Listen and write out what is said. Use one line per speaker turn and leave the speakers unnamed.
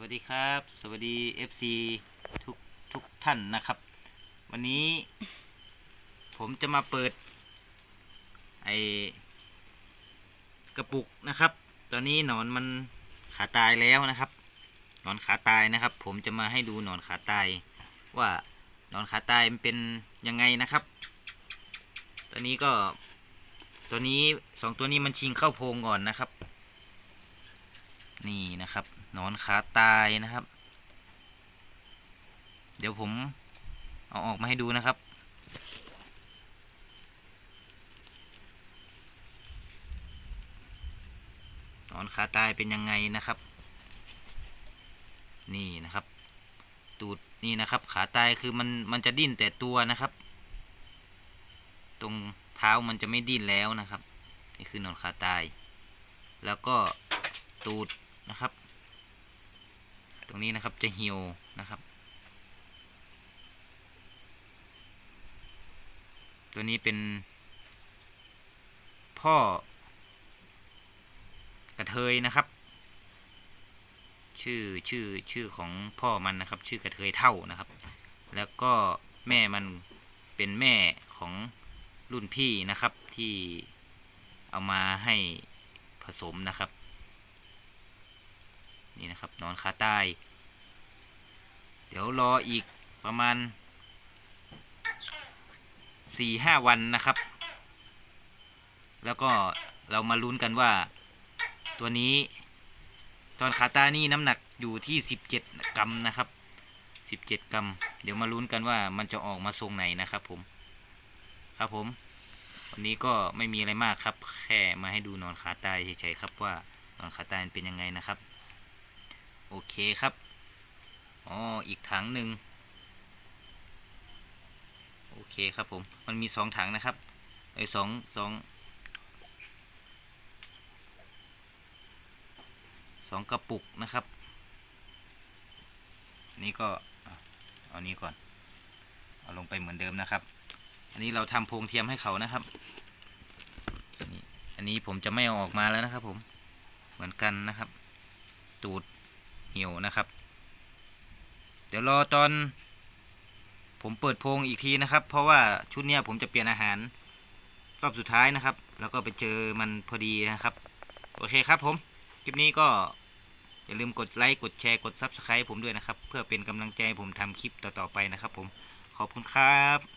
วัสดีครับ สวัสดี FC ทุกทุกท่านนะครับ วันนี้ ผมจะมาเปิด ไอกระปุกนะครับ ตอนนี้หนอนมันขาตายแล้วนะครับ หนอนขาตายนะครับ ผมจะมาให้ดูหนอนขาตาย ว่าหนอนขาตายมันเป็นยังไงนะครับตัวนี้ก็ตัวนี้สองตัวนี้มันชิงเข้าโพรงก่อนนะครับ นี่นะครับ นอนขาตายนะครับ เดี๋ยวผมเอาออกมาให้ดูนะครับ นอนขาตายเป็นยังไงนะครับ นี่นะครับ ตูดนี่นะครับ ขาตายคือมันมันจะดิ้นแต่ตัวนะครับ ตรงเท้ามันจะไม่ดิ้นแล้วนะครับ นี่คือนอนขาตาย แล้วก็ตูดนะครับ ตรงนี้นะครับจะเหี่ยวนะครับ ตัวนี้เป็น พ่อ กระเทยนะครับ ชื่อชื่อชื่อของพ่อมันนะครับ ชื่อกระเทยเท่านะครับ แล้วก็แม่มันเป็นแม่ของรุ่นพี่นะครับที่เอามาให้ผสมนะครับ นี่นะครับนอนขาใต้เดี๋ยวรออีกประมาณสี่ห้าวันนะครับ แล้วก็เรามาลุ้นกันว่า ตัวนี้ตอนขาตานี่น้ำหนักอยู่ที่สิบเจ็ดกรัมนะครับสิบเจ็ดกรัม เดี๋ยวมาลุ้นกันว่ามันจะออกมาทรงไหนนะครับผม ครับผม วันนี้ก็ไม่มีอะไรมากครับ แค่มาให้ดูนอนขาตายเฉยๆครับว่านอนขาตายเป็นยังไงนะครับ โอเคครับ อ๋อ อีกถังหนึ่งโอเคครับผม มันมีสองถังนะครับ ไอ้ยสองสองสองกระปุกนะครับ นี่ก็ เอานี้ก่อน เอาลงไปเหมือนเดิมนะครับ อันนี้เราทำโพรงเทียมให้เขานะครับ อันนี้ผมจะไม่เอาออกมาแล้วนะครับผม เหมือนกันนะครับ ตูด เหี่ยวนะครับ เดี๋ยวรอตอน ผมเปิดโพรงอีกทีนะครับ เพราะว่าชุดเนี้ยผมจะเปลี่ยนอาหาร รอบสุดท้ายนะครับ แล้วก็ไปเจอมันพอดีนะครับ โอเคครับผม คลิปนี้ก็อย่าลืมกดไลค์กดแชร์กด Subscribe ผมด้วยนะครับ เพื่อเป็นกำลังใจผมทำคลิปต่อๆไปนะครับผมขอบคุณครับ